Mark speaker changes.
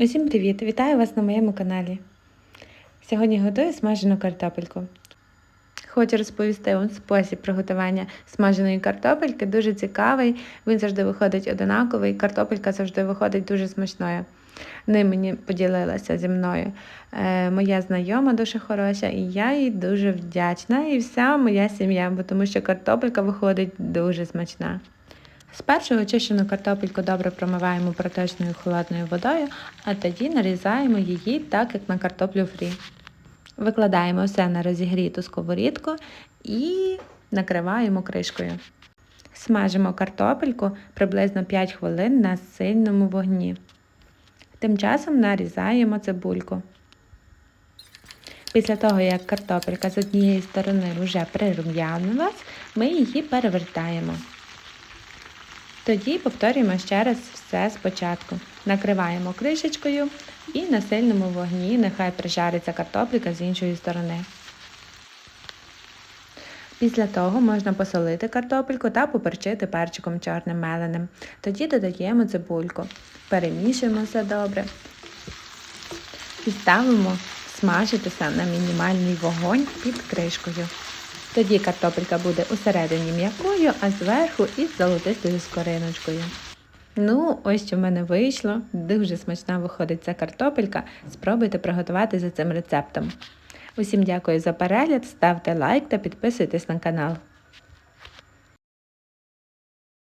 Speaker 1: Усім привіт! Вітаю вас на моєму каналі. Сьогодні готую смажену картопельку. Хочу розповісти вам спосіб приготування смаженої картопельки. Дуже цікавий, він завжди виходить одинаковий, картопелька завжди виходить дуже смачною. Ним мені поділилася зі мною е, моя знайома дуже хороша, і я їй дуже вдячна, і вся моя сім'я, бо тому що картопелька виходить дуже смачна. Спершу очищену картопельку добре промиваємо проточною холодною водою, а тоді нарізаємо її так, як на картоплю фрі. Викладаємо все на розігріту сковорідку і накриваємо кришкою. Смажимо картопельку приблизно 5 хвилин на сильному вогні. Тим часом нарізаємо цибульку. Після того, як картопелька з однієї сторони вже прирум'янилась, ми її перевертаємо. Тоді повторюємо ще раз все спочатку. Накриваємо кришечкою і на сильному вогні нехай прижариться картопліка з іншої сторони. Після того можна посолити картопельку та поперчити перчиком чорним меленим. Тоді додаємо цибульку, перемішуємо все добре і ставимо смажитися на мінімальний вогонь під кришкою. Тоді картопелька буде усередині м'якою, а зверху із золотистою скориночкою. Ну, ось що в мене вийшло. Дуже смачна виходить ця картопелька. Спробуйте приготувати за цим рецептом. Усім дякую за перегляд, ставте лайк та підписуйтесь на канал.